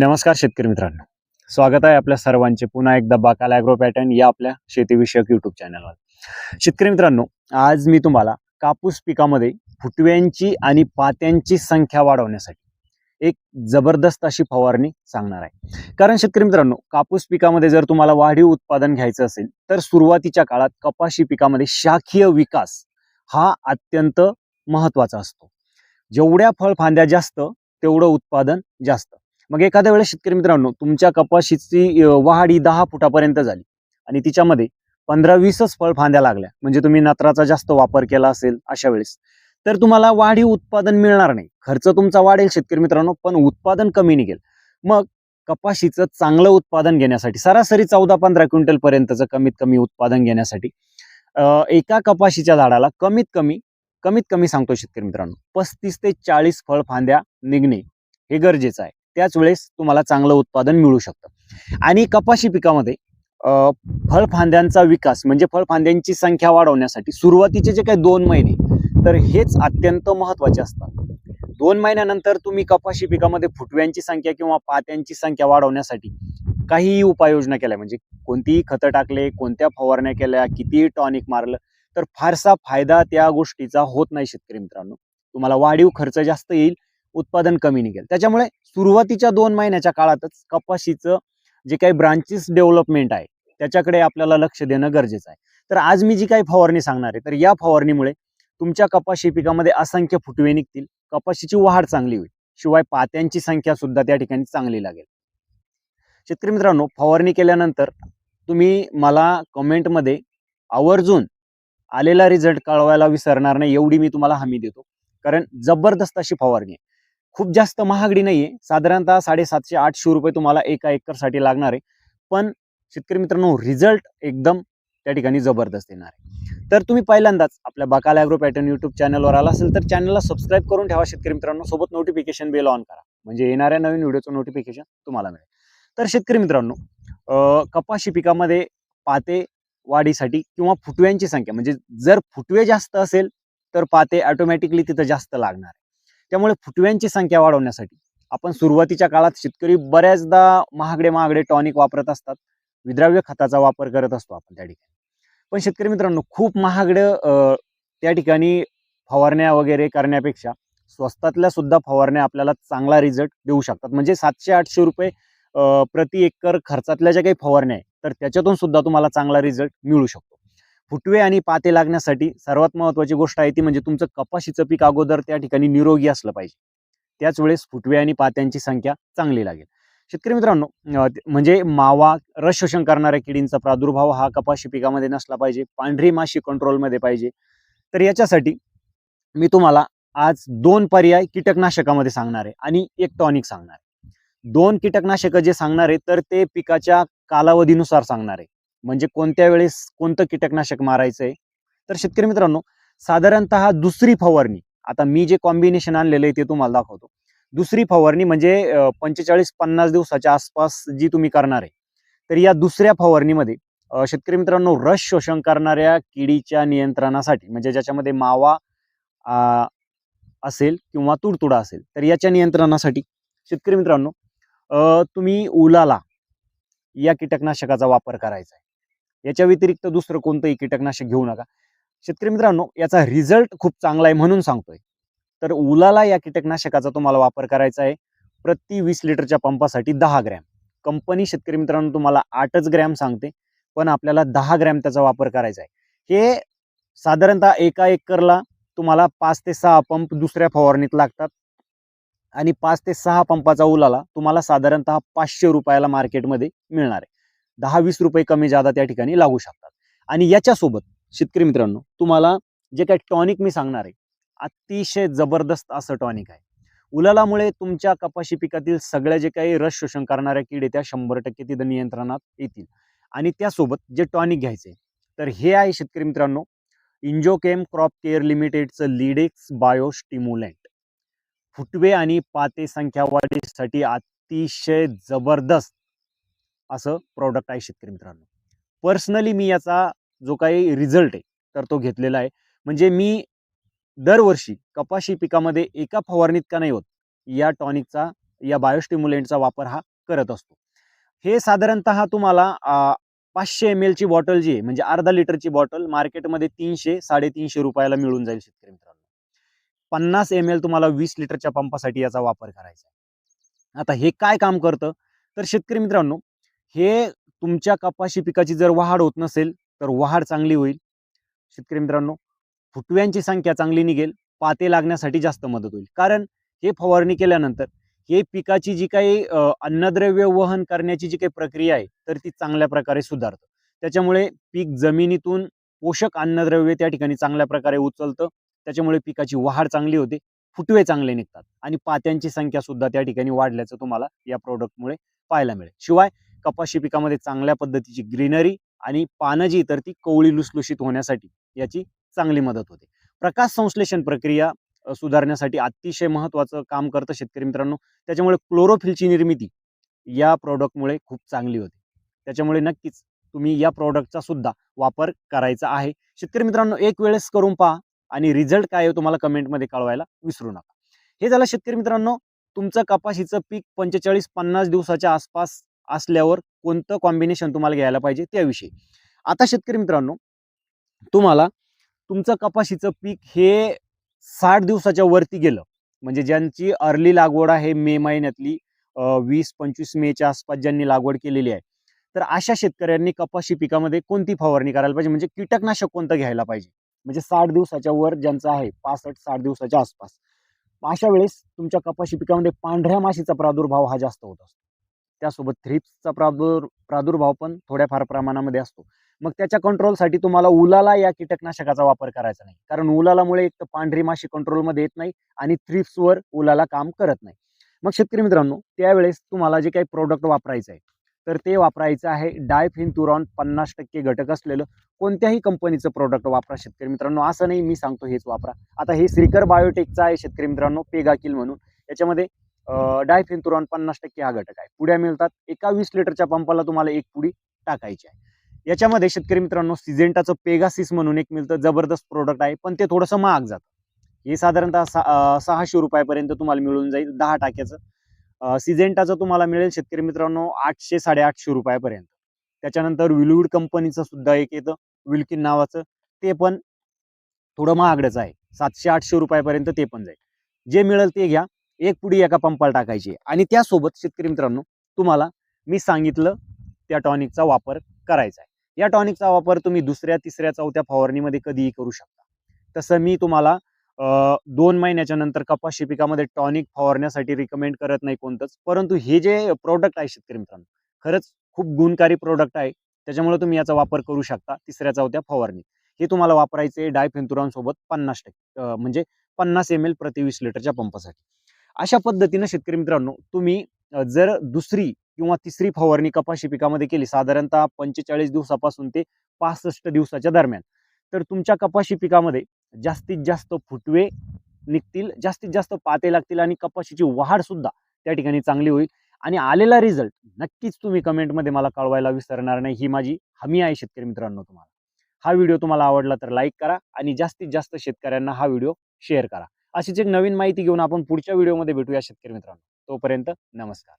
नमस्कार शेतकरी मित्रांनो. स्वागत आहे आपल्या सर्वांचे पुन्हा एकदा बाकाल ॲग्रो पॅटर्न या आपल्या शेतीविषयक यूट्यूब चॅनलवर शेतकरी मित्रांनो आज मी तुम्हाला कापूस पिकामध्ये फुटव्यांची आणि पात्यांची संख्या वाढवण्यासाठी एक जबरदस्त अशी फवारणी सांगणार आहे. कारण शेतकरी मित्रांनो कापूस पिकामध्ये जर तुम्हाला वाढीव उत्पादन घ्यायचं असेल तर सुरुवातीच्या काळात कपाशी पिकामध्ये शाखीय विकास हा अत्यंत महत्त्वाचा असतो. जेवढ्या फळफांद्या जास्त तेवढं उत्पादन जास्त. मग एखाद्या वेळेस शेतकरी मित्रांनो तुमच्या कपाशीची वाढी वाढ ही दहा फुटापर्यंत झाली. आणि तिच्यामध्ये पंधरा वीसच फळफांद्या लागल्या. म्हणजे तुम्ही नत्राचा जास्त वापर केला असेल अशा वेळेस. तर तुम्हाला वाढीव उत्पादन मिळणार नाही. खर्च तुमचा वाढेल शेतकरी मित्रांनो पण उत्पादन कमी निघेल. मग कपाशीचं चांगलं उत्पादन घेण्यासाठी सरासरी चौदा पंधरा क्विंटल पर्यंतचं कमीत कमी उत्पादन घेण्यासाठी एका कपाशीच्या झाडाला कमीत कमी कमीत कमी सांगतो शेतकरी मित्रांनो पस्तीस ते चाळीस फळफांद्या निघणे हे गरजेचं आहे. त्याच वेळेस तुम्हाला चांगलं उत्पादन मिळू शकतं. आणि कपाशी पिकामध्ये फळफांद्यांचा विकास म्हणजे फळफांद्यांची संख्या वाढवण्यासाठी सुरुवातीचे जे काही दोन महिने तर हेच अत्यंत महत्त्वाचे असतात. दोन महिन्यानंतर तुम्ही कपाशी पिकामध्ये फुटव्यांची संख्या किंवा पात्यांची संख्या वाढवण्यासाठी काहीही उपाययोजना केल्या म्हणजे कोणतीही खतं टाकले कोणत्या फवारण्या केल्या कितीही टॉनिक मारलं तर फारसा फायदा त्या गोष्टीचा होत नाही शेतकरी मित्रांनो. तुम्हाला वाढीव खर्च जास्त येईल उत्पादन कमी निघेल. त्याच्यामुळे सुरुवातीच्या दोन महिन्याच्या काळातच कपाशीचं जे काही ब्रांचेस डेव्हलपमेंट आहे त्याच्याकडे आपल्याला लक्ष देणं गरजेचं आहे. तर आज मी जी काही फवारणी सांगणार आहे तर या फवारणीमुळे तुमच्या कपाशी पिकामध्ये असंख्य फुटवे निघतील कपाशीची वाढ चांगली होईल शिवाय पात्यांची संख्या सुद्धा त्या ठिकाणी चांगली लागेल. शेतकरी मित्रांनो फवारणी केल्यानंतर तुम्ही मला कमेंटमध्ये आवर्जून आलेला रिझल्ट कळवायला विसरणार नाही एवढी मी तुम्हाला हमी देतो. कारण जबरदस्त अशी फवारणी आहे. खूप जास्त महागडी नाहीये. साधारणतः साडेसातशे आठशे रुपये तुम्हाला एका एकरसाठी लागणार आहे. पण शेतकरी मित्रांनो रिझल्ट एकदम त्या ठिकाणी जबरदस्त येणार आहे. तर तुम्ही पहिल्यांदाच आपल्या बकाल ॲग्रो पॅटर्न यूट्यूब चॅनलवर आला असेल तर चॅनलला सबस्क्राईब करून ठेवा. शेतकरी मित्रांनो सोबत नोटिफिकेशन बेल ऑन करा. म्हणजे येणाऱ्या नवीन व्हिडिओचं नोटिफिकेशन तुम्हाला मिळेल. तर शेतकरी मित्रांनो कपाशी पिकामध्ये पाते वाढीसाठी किंवा फुटव्यांची संख्या म्हणजे जर फुटवे जास्त असेल तर पाते ऑटोमॅटिकली तिथं जास्त लागणार आहे. त्यामुळे फुटव्यांची संख्या वाढवण्यासाठी आपण सुरुवातीच्या काळात शेतकरी बऱ्याचदा महागडे महागडे टॉनिक वापरत असतात. विद्राव्य खताचा वापर करत असतो आपण त्या ठिकाणी. पण शेतकरी मित्रांनो खूप महागडं त्या ठिकाणी फवारण्या वगैरे करण्यापेक्षा स्वस्तातल्या सुद्धा फवारण्या आपल्याला चांगला रिझल्ट देऊ शकतात. म्हणजे सातशे आठशे रुपये प्रति एकर खर्चातल्या ज्या काही फवारण्या आहेत तर त्याच्यातून सुद्धा तुम्हाला चांगला रिझल्ट मिळू शकतो. फुटवे आणि पाते लागण्यासाठी सर्वात महत्वाची गोष्ट आहे ती म्हणजे तुमचं कपाशीचं पीक अगोदर त्या ठिकाणी निरोगी असलं पाहिजे. त्याच वेळेस फुटवे आणि पात्यांची संख्या चांगली लागेल. शेतकरी मित्रांनो म्हणजे मावा रस शोषण करणाऱ्या किडींचा प्रादुर्भाव हा कपाशी पिकामध्ये नसला पाहिजे पांढरी माशी कंट्रोलमध्ये पाहिजे. तर याच्यासाठी मी तुम्हाला आज दोन पर्याय कीटकनाशकामध्ये सांगणार आहे आणि एक टॉनिक सांगणार आहे. दोन कीटकनाशकं जे सांगणार आहे तर ते पिकाच्या कालावधीनुसार सांगणार आहे. म्हणजे कोणत्या वेळेस कोणतं कीटकनाशक मारायचं आहे तर शेतकरी मित्रांनो साधारणतः दुसरी फवारणी आता मी जे कॉम्बिनेशन आणलेलं आहे ते तुम्हाला दाखवतो. दुसरी फवारणी म्हणजे पंचेचाळीस पन्नास दिवसाच्या आसपास जी तुम्ही करणार आहे तर या दुसऱ्या फवारणीमध्ये शेतकरी मित्रांनो रस शोषण करणाऱ्या किडीच्या नियंत्रणासाठी म्हणजे ज्याच्यामध्ये मावा असेल किंवा तुडतुडा असेल तर याच्या नियंत्रणासाठी शेतकरी मित्रांनो तुम्ही उलाला या कीटकनाशकाचा वापर करायचा आहे. याच्या व्यतिरिक्त दुसरं कोणतंही कीटकनाशक घेऊ नका. शेतकरी मित्रांनो याचा रिझल्ट खूप चांगला आहे म्हणून सांगतोय. तर उलाला या कीटकनाशकाचा तुम्हाला वापर करायचा आहे. प्रति वीस लिटरच्या पंपासाठी दहा ग्रॅम. कंपनी शेतकरी मित्रांनो तुम्हाला आठच ग्रॅम सांगते पण आपल्याला दहा ग्रॅम त्याचा वापर करायचा आहे. हे साधारणतः एका एकरला तुम्हाला पाच ते सहा पंप दुसऱ्या फवारणीत लागतात. आणि पाच ते सहा पंपाचा उलाला तुम्हाला साधारणतः पाचशे रुपयाला मार्केटमध्ये मिळणार आहे. दहा वीस रुपये कमी जादा त्या ठिकाणी लागू शकतात. आणि याच्यासोबत शेतकरी मित्रांनो तुम्हाला जे काही टॉनिक मी सांगणार आहे अतिशय जबरदस्त असं टॉनिक आहे. उलालामुळे तुमच्या कपाशी पिकातील सगळ्या जे काही रस शोषण करणाऱ्या किडे त्या शंभर टक्के तिथं नियंत्रणात येतील. आणि त्यासोबत जे टॉनिक घ्यायचे तर हे आहे शेतकरी मित्रांनो इंजोकेम क्रॉप केअर लिमिटेडचं लिडेक्स बायो स्टिम्युलंट फुटवे आणि पाते संख्या वाढीसाठी अतिशय जबरदस्त असं प्रॉडक्ट आहे शेतकरी मित्रांनो. पर्सनली मी याचा जो काही रिझल्ट आहे तर तो घेतलेला आहे. म्हणजे मी दरवर्षी कपाशी पिकामध्ये एका फवारणीत का नाही होत या टॉनिकचा या बायोस्टिम्युलेंटचा वापर हा करत असतो. हे साधारणतः तुम्हाला पाचशे एम ची बॉटल जी आहे म्हणजे अर्धा लिटरची बॉटल मार्केटमध्ये तीनशे साडेतीनशे रुपयाला मिळून जाईल शेतकरी मित्रांनो. पन्नास एम एल तुम्हाला वीस लिटरच्या पंपासाठी याचा वापर करायचा आहे. आता हे काय काम करतं? तर शेतकरी मित्रांनो हे तुमच्या कपाशी पिकाची जर वाढ होत नसेल तर वाढ चांगली होईल. शेतकरी मित्रांनो फुटव्यांची संख्या चांगली निघेल. पाते लागण्यासाठी जास्त मदत होईल. कारण हे फवारणी केल्यानंतर हे पिकाची जी काही अन्नद्रव्य वहन करण्याची जी काही प्रक्रिया आहे तर ती चांगल्या प्रकारे सुधारतं. त्याच्यामुळे पीक जमिनीतून पोषक अन्नद्रव्य त्या ठिकाणी चांगल्या प्रकारे उचलतं. त्याच्यामुळे पिकाची वाढ चांगली होते. फुटवे चांगले निघतात. आणि पात्यांची संख्या सुद्धा त्या ठिकाणी वाढल्याचं तुम्हाला या प्रोडक्टमुळे पाहायला मिळेल. शिवाय कपाशी पिकामध्ये चांगल्या पद्धतीची ग्रीनरी आणि पानं जी तर ती कोवळी लुसलुशीत होण्यासाठी याची चांगली मदत होते. प्रकाश संश्लेषण प्रक्रिया सुधारण्यासाठी अतिशय महत्त्वाचं काम करतं शेतकरी मित्रांनो. त्याच्यामुळे क्लोरोफिलची निर्मिती या प्रॉडक्टमुळे खूप चांगली होते. त्याच्यामुळे नक्कीच तुम्ही या प्रॉडक्टचा सुद्धा वापर करायचा आहे. शेतकरी मित्रांनो एक वेळेस करून पहा आणि रिझल्ट काय आहे तुम्हाला कमेंटमध्ये कळवायला विसरू नका. हे झालं शेतकरी मित्रांनो तुमचं कपाशीचं पीक पंचेचाळीस पन्नास दिवसाच्या आसपास असल्यावर कोणतं कॉम्बिनेशन तुम्हाला घ्यायला पाहिजे त्याविषयी. आता शेतकरी मित्रांनो तुम्हाला तुमचं कपाशीचं पीक हे साठ दिवसाच्या वरती गेलं. म्हणजे ज्यांची अर्ली लागवड आहे मे महिन्यातली वीस पंचवीस मेच्या आसपास ज्यांनी लागवड केलेली आहे तर अशा शेतकऱ्यांनी कपाशी पिकामध्ये कोणती फवारणी करायला पाहिजे? म्हणजे कीटकनाशक कोणतं घ्यायला पाहिजे? म्हणजे साठ दिवसाच्या वर ज्यांचं आहे पासष्ट साठ दिवसाच्या आसपास. अशा वेळेस तुमच्या कपाशी पिकामध्ये पांढऱ्या माशीचा प्रादुर्भाव हा जास्त होत असतो. त्यासोबत थ्रिप्सचा प्रादुर् प्रादुर्भाव पण थोड्याफार प्रमाणामध्ये असतो. मग त्याच्या कंट्रोलसाठी तुम्हाला उलाला या कीटकनाशकाचा वापर करायचा नाही. कारण उलालामुळे एक तर पांढरी माशी कंट्रोलमध्ये येत नाही आणि थ्रिप्सवर उलाला काम करत नाही. मग शेतकरी मित्रांनो त्यावेळेस तुम्हाला जे काही प्रोडक्ट वापरायचं आहे तर ते वापरायचं आहे डायफिनतुरॉन पन्नास टक्के घटक असलेलं कोणत्याही कंपनीचं प्रोडक्ट वापरा शेतकरी मित्रांनो. असं नाही मी सांगतो हेच वापरा. आता हे श्रीकर बायोटेकचं आहे शेतकरी मित्रांनो पेगाकिल म्हणून. याच्यामध्ये डायफिनतुरॉन पन्नास टक्के हा घटक आहे. पुड्या मिळतात. एका वीस लिटरच्या पंपाला तुम्हाला एक पुडी टाकायची आहे. याच्यामध्ये शेतकरी मित्रांनो सिजेंटाचं पेगासिस म्हणून एक मिळतं जबरदस्त प्रोडक्ट आहे पण ते थोडंसं महाग जातं. हे साधारणतः सा- सहाशे रुपयापर्यंत तुम्हाला मिळून जाईल दहा टाक्याचं. सिजेंटाचं तुम्हाला मिळेल शेतकरी मित्रांनो आठशे साडेआठशे रुपयापर्यंत. त्याच्यानंतर विलवूड कंपनीचं सुद्धा एक येतं विल्किन नावाचं. ते पण थोडं महागडंच आहे. सातशे आठशे रुपयापर्यंत ते पण जाईल. जे मिळेल ते घ्या. एक पुढी एका पंपाला टाकायची. आणि त्यासोबत शेतकरी मित्रांनो तुम्हाला मी सांगितलं त्या टॉनिकचा वापर करायचा आहे. या टॉनिकचा वापर तुम्ही दुसऱ्या तिसऱ्या चौथ्या फवारणीमध्ये कधीही करू शकता. तसं मी तुम्हाला दोन महिन्याच्या नंतर कपाशी पिकामध्ये टॉनिक फवारण्यासाठी रिकमेंड करत नाही कोणतंच. परंतु हे जे प्रोडक्ट आहे शेतकरी मित्रांनो खरंच खूप गुणकारी प्रोडक्ट आहे. त्याच्यामुळे तुम्ही याचा वापर करू शकता तिसऱ्या चौथ्या फवारणी. हे तुम्हाला वापरायचे डायफेन्थुरॉन सोबत पन्नास टक्के म्हणजे पन्नास एम एल प्रति वीस लिटरच्या पंपासाठी. अशा पद्धतीनं शेतकरी मित्रांनो तुम्ही जर दुसरी किंवा तिसरी फवारणी कपाशी पिकामध्ये केली साधारणतः पंचेचाळीस दिवसापासून ते पासष्ट दिवसाच्या दरम्यान तर तुमच्या कपाशी पिकामध्ये जास्तीत जास्त फुटवे निघतील जास्तीत जास्त पाते लागतील आणि कपाशीची वाढ सुद्धा त्या ठिकाणी चांगली होईल. आणि आलेला रिझल्ट नक्कीच तुम्ही कमेंटमध्ये मला कळवायला विसरणार नाही. ही माझी हमी आहे शेतकरी मित्रांनो तुम्हाला. हा व्हिडिओ तुम्हाला आवडला तर लाईक करा आणि जास्तीत जास्त शेतकऱ्यांना हा व्हिडिओ शेअर करा. अशीच एक नवीन माहिती घेऊन आपण पुढच्या व्हिडिओमध्ये भेटूया शेतकरी मित्रांनो. तोपर्यंत नमस्कार.